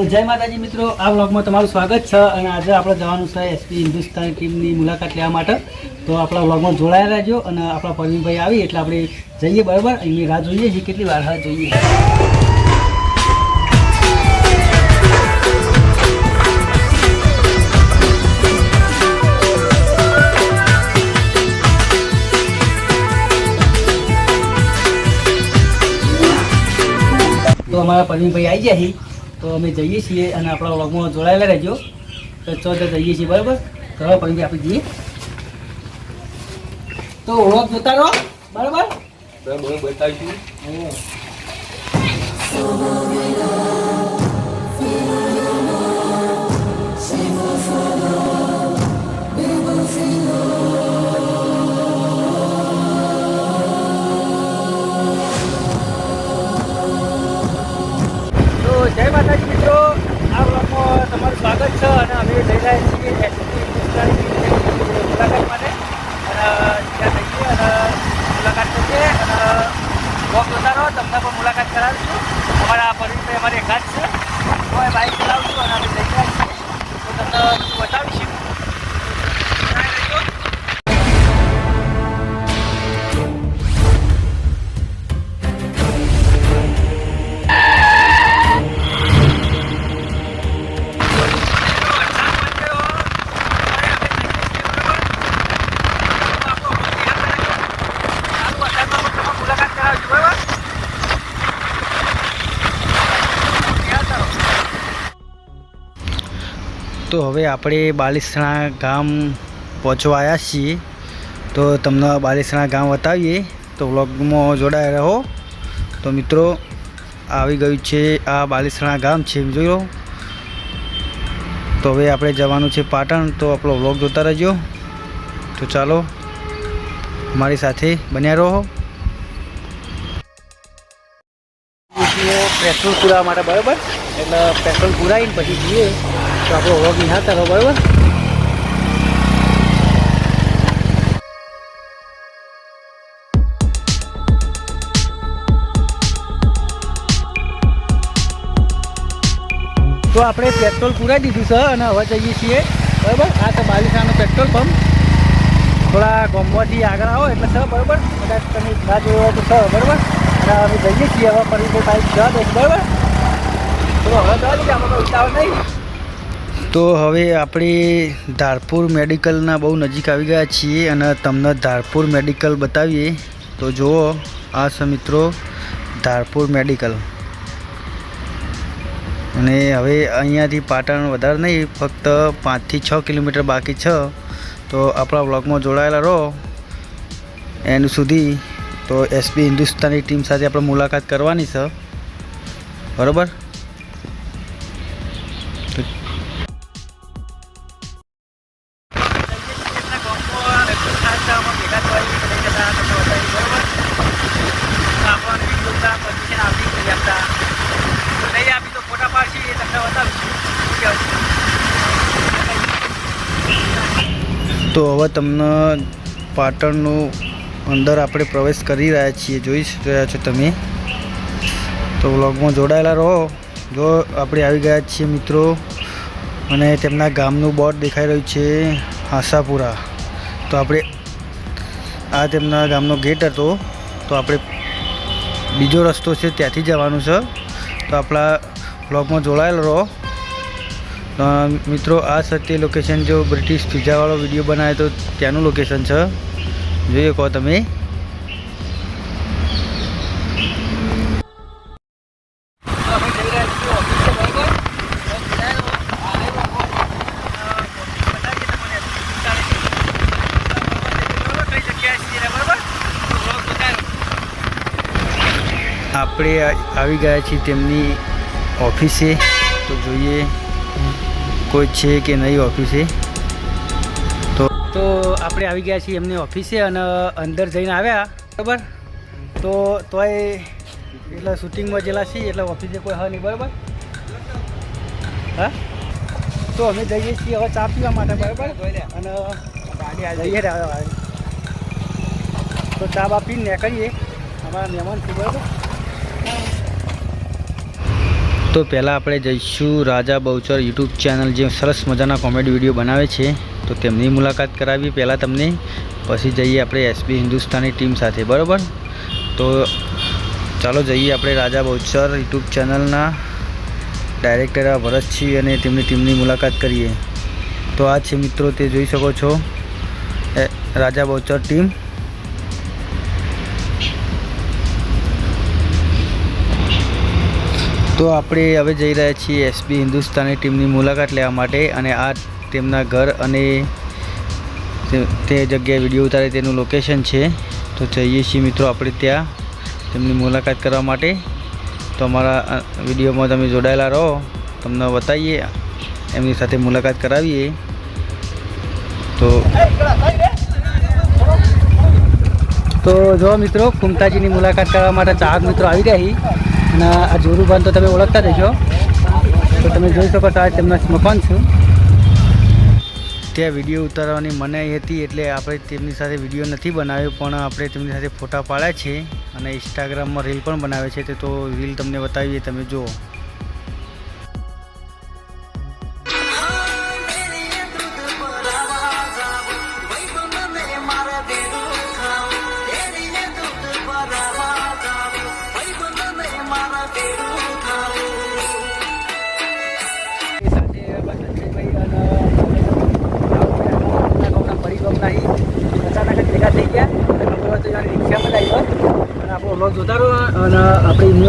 તો જય માતાજી મિત્રો, આ વ્લોગમાં તમારું સ્વાગત છે અને આજે આપણે જવાનું છે એસપી હિન્દુસ્તાન ટીમની મુલાકાત લેવા માટે. તો આપણા વ્લોગમાં જોડાયા રહેજો અને આપણા પરવીનભાઈ આવી એટલે આપણે જઈએ બરાબર. એમની રાહ જોઈએ છીએ કેટલી વાર રાહ જોઈએ. તો અમારા પરવીનભાઈ આવી ગયા છે તો અમે જઈએ છીએ અને આપણા વ્લોગમાં જોડાયેલા રહેજો. તો ચો તો જઈએ છીએ બરાબર? તો પછી આપણે જઈએ. તો વ્લોગ જોતા રહો બરાબર? બતાવીશું તો જય માતાજી મિત્રો આ વ્લોગમાં તમારું સ્વાગત છે અને અમે જઈ રહ્યા છીએ મુલાકાત માટે. અને ત્યાં જઈએ અને મુલાકાત કરીએ અને વ્લોગ જોતા તમને પણ મુલાકાત કરાવીશું. અમારા પરિચય અમારે એકાદ છે. હું બાઇક ચલાવશું અને અમે જઈ રહ્યા છીએ. તો તમને બતાવીશું. તો હવે આપણે બાલિસણા ગામ પહોંચવા આવ્યા છીએ. તો તમને બાલિસણા ગામ બતાવીએ. તો વ્લોગમાં જોડાયા રહો. તો મિત્રો, આવી ગયું છે આ બાલિસણા ગામ છે જોઈ લો. તો હવે આપણે જવાનું છે પાટણ. તો આપણો વ્લોગ જોતા રહેજો. તો ચાલો, મારી સાથે બન્યા રહો. પેટ્રોલ પૂરાવા માટે બરાબર? એટલે પેટ્રોલ પુરાવીને પછી જઈએ. તો આપણો વ્લોગ નિહાળતા રહો બરાબર? તો આપણે પેટ્રોલ પૂરાઈ દીધું છે અને હવે જઈએ છીએ, બરાબર? આ તો બાલિસાનો પેટ્રોલ પંપ. થોડા ગોમવાથી આગળ આવો એટલે સર બરાબર? કદાચ તમે ના જોયો હોય તો સર બરાબર? અને અમે જઈએ છીએ, હવે ફરી બાઈક જવા દઈશ બરાબર? તો હવે જવા દઈએ કોઈ ઉતાવળ નહીં. તો હવે આપણે ધારપુર મેડિકલના બહુ નજીક આવી ગયા છીએ અને તમને ધારપુર મેડિકલ બતાવીએ. તો જુઓ, આ છે મિત્રો ધારપુર મેડિકલ. અને હવે અહીંયાથી પાટણ વધારે નહીં, ફક્ત પાંચથી છ કિલોમીટર બાકી છે. તો આપણા બ્લોગમાં જોડાયેલા રહો. એનું સુધી તો એસબી હિન્દુસ્તાની ટીમ સાથે આપણે મુલાકાત કરવાની છે. બરાબર? તો હવે તમને પાટણનું અંદર આપણે પ્રવેશ કરી રહ્યા છીએ. જોઈ રહ્યા છો તમે? તો વ્લોગમાં જોડાયેલા રહો. જો આપણે આવી ગયા છીએ મિત્રો, અને તેમના ગામનું બોર્ડ દેખાઈ રહ્યું છે આશાપુરા. તો આપણે આ તેમના ગામનો ગેટ હતો. તો આપણે બીજો રસ્તો છે, ત્યાંથી જવાનું છે. તો આપણા વ્લોગમાં જોડાયેલો રહો. મિત્રો, આ સત્ય લોકેશન જો બ્રિટિશ પિઝાવાળો વીડિયો બનાવે તો ત્યાંનું લોકેશન છે? જોઈએ કહો તમે. આપણે આવી ગયા છીએ તેમની ઓફિસે તો જોઈએ. કોઈ છે કે નહીં ઓફિસે? તો તો આપણે આવી ગયા છીએ એમની ઓફિસે અને અંદર જઈને આવ્યા, બરાબર? તો તોય એટલે શૂટિંગમાં જેલા છીએ, એટલે ઓફિસે કોઈ હા નહીં, બરાબર? હા? તો અમે જઈએ છીએ, હવે ચા પીવા માટે, બરાબર? અને જઈએ તો ચા બા પીને નીકળીએ, અમારા મહેમાન છે, બરાબર? તો પહેલાં આપણે જઈશું રાજા બહુચર યુટ્યુબ ચેનલ જે સરસ મજાના કોમેડી વીડિયો બનાવે છે. તો તેમની મુલાકાત કરાવી પહેલાં તમને. પછી જઈએ આપણે એસબી હિન્દુસ્તાની ટીમ સાથે, બરાબર? તો ચાલો જઈએ આપણે રાજા બહુચર યુટ્યુબ ચેનલના ડાયરેક્ટર ભરતસિંહ અને તેમની ટીમની મુલાકાત કરીએ. તો આ છે મિત્રો, તે જોઈ શકો છો. રાજા બહુચર ટીમ. તો આપણે હવે જઈ રહ્યા છીએ એસબી હિન્દુસ્તાની ટીમની મુલાકાત લેવા માટે અને આ તેમના ઘર અને તે- જગ્યાએ વીડિયો ઉતારે તેનું લોકેશન છે. તો જઈએ છીએ મિત્રો આપણે ત્યાં તેમની મુલાકાત કરવા માટે. તો અમારા વિડીયોમાં તમે જોડાયેલા રહો. તમને બતાવીએ, એમની સાથે મુલાકાત કરાવીએ. તો તો જો મિત્રો કુમતાજીની મુલાકાત કરવા માટે ચાહક મિત્રો આવી રહી અને આ જોરુભાન તો તમે ઓળખતા રહેશો તો તમે જોઈ શકો છો આ તેમના મકાન છું. ત્યાં વીડિયો ઉતારવાની મનાઈ હતી એટલે આપણે તેમની સાથે વીડિયો નથી બનાવ્યો, પણ આપણે તેમની સાથે ફોટા પાડ્યા છે અને ઇન્સ્ટાગ્રામમાં રીલ પણ બનાવે છે. તો રીલ તમને બતાવીએ, તમે જુઓ.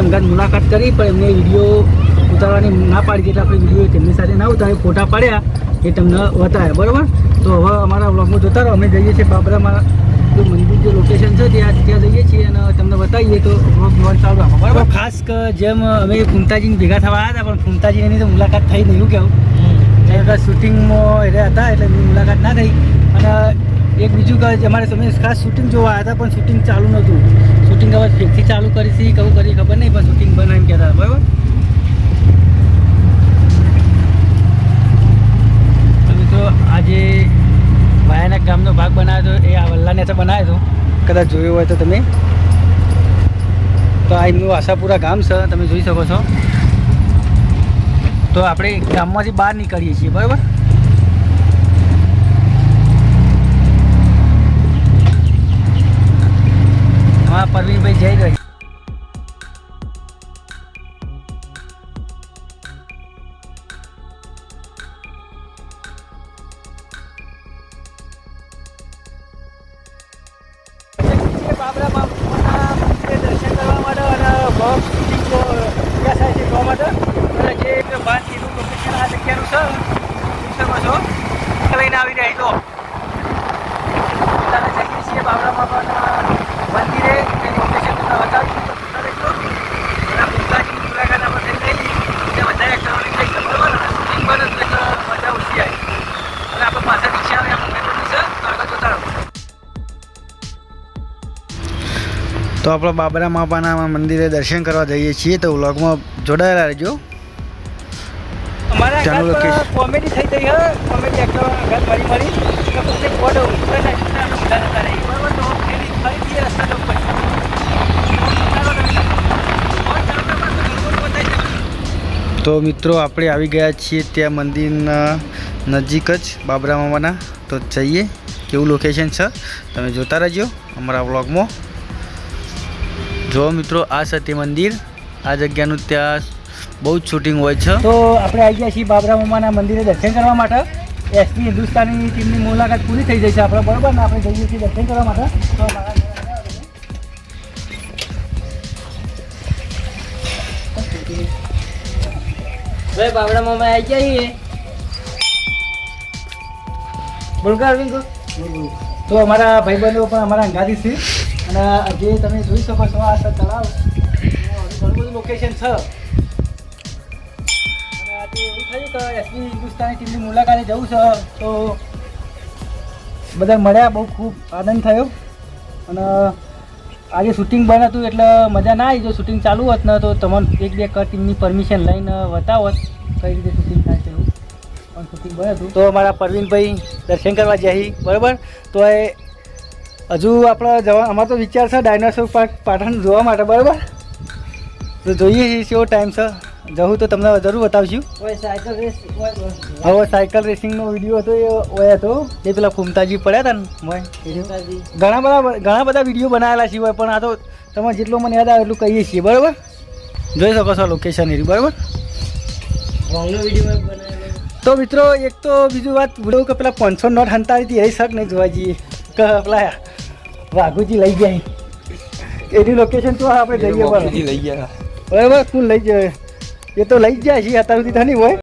એમની અંગાત મુલાકાત કરી પણ એમને વીડિયો ઉતારવાની ના પાડી એટલે આપણે વીડિયો તેમની સાથે ના ઉતારે ફોટા પાડ્યા એ તમને બતાવ્યા બરાબર? તો હવે અમારા બ્લોગમાં જોતા રહો અમે જઈએ છીએ બાબરામાં જે મંદિર જે લોકેશન છે ત્યાં ત્યાં જઈએ છીએ અને તમને બતાવીએ તો જોવાનું ચાલુ રાખો બરાબર? ખાસ જેમ અમે ફૂમતાજીને ભેગા થવા આવ્યા હતા પણ ફૂમતાજી એની તો મુલાકાત થઈ નહીં કેવું? એ વખત શૂટિંગમાં એ હતા એટલે મુલાકાત ના થઈ. અને એક બીજું કે અમારે તમે ખાસ શૂટિંગ જોવા આવ્યા હતા પણ શૂટિંગ ચાલુ નહોતું. શૂટિંગ હવે ફેકથી ચાલુ કરી છે કહું કરી ખબર નહીં પણ શૂટિંગ બનાવીને કહેતા હતા, બરાબર? તો આજે ભયાનક ગામનો ભાગ બનાવ્યો હતો એ આ વલ્લાને તો બનાવ્યો હતો. કદાચ જોયો હોય તો તમે. તો આ એમનું આશાપુરા ગામ છે તમે જોઈ શકો છો. તો આપણે ગામમાંથી બહાર નીકળીએ છીએ બરાબર? જોઈ જઈ છો. લઈને આવી જાય તો અત્યારે જઈએ છીએ બાબરા બાબાના મંદિરે તો આપણે બાબરા માપાના મંદિરે દર્શન કરવા જઈએ છીએ તો વ્લોગમાં જોડાયેલા રહેજો. અમારા. કોમેડી થઈ ગઈ હે. કોમેડી એક્ટર ઘર મળી મળી તો મિત્રો આપણે આવી ગયા છીએ ત્યાં મંદિરના નજીક જ બાબરા મામાના. તો જઈએ, કેવું લોકેશન છે? તમે જોતા રહેજો અમારા વ્લોગમાં જો મિત્રો, આ સતી મંદિર. આ જગ્યાનું ત્યાં બહુ જ શૂટિંગ હોય છે. તો આપણે આવી ગયા છીએ બાબરા મામાના મંદિરે દર્શન કરવા માટે. એસપી હિન્દુસ્તાની ટીમની મુલાકાત પૂરી થઈ જાય છે આપણે, બરાબર ને? આપણે જઈએ છીએ દર્શન કરવા માટે. તો Thank તમે. ભાઈ બાબડા મામા આવી ગયા છીએ. બોલકા અરવિંદ તો અમારા ભાઈબંધો પણ અમારા અંગાથી છે. અને જે તમે જોઈ શકો છો, આ સર તળાવ. ઘણું બધું લોકેશન છે. આજે એવું થયું કે એસબી હિન્દુસ્તાની ટીમની મુલાકાતે જવું છે, તો બધા મળ્યા, બહુ ખૂબ આનંદ થયો. અને આજે શૂટિંગ બંધ હતું એટલે મજા ના આવી. જો શૂટિંગ ચાલુ હોત ને તો તમને એક બે કર ટીમની પરમિશન લઈને બતાવત કઈ રીતે શૂટિંગ થાય છે પણ શૂટિંગ બંધ હતું તો અમારા પરવીનભાઈ દર્શન કરવા જઈ બરાબર? તો એ હજુ આપણે જવા અમારો તો વિચાર છે ડાયનાસોર પાર્ક પાટણ જોવા માટે, બરાબર? તો જોઈએ છીએ કેવો ટાઈમ છે. જવું તો તમને જરૂર બતાવશું ઓય સાયકલ રેસ ઓય ઓય. હવે સાયકલ રેસિંગનો વીડિયો હતો એ ઓય હતો. એ પેલા ફૂમતાજી પડ્યા હતા ને એ. ઘણા બધા ઘણા બધા વીડિયો બનાવેલા છે હોય પણ આ તો તમે જેટલો મને યાદ આવે એટલું કહીએ છીએ બરાબર? જોઈ શકો છો લોકેશન એરી બરાબર? વીડિયો. તો મિત્રો એક તો બીજું વાત ભૂડવું કે પેલા પાંચસો નોટ હંતાડી હતી એ શક નહીં જોવા જઈએ. કે પેલા વાઘુજી લઈ ગયા એની લોકેશન તો આપણે જઈએ બરાબર. લઈ ગયા. બરાબર કુલ લઈ જાય એ તો લઈ જ જાય છે અત્યાર સુધી થની હોય.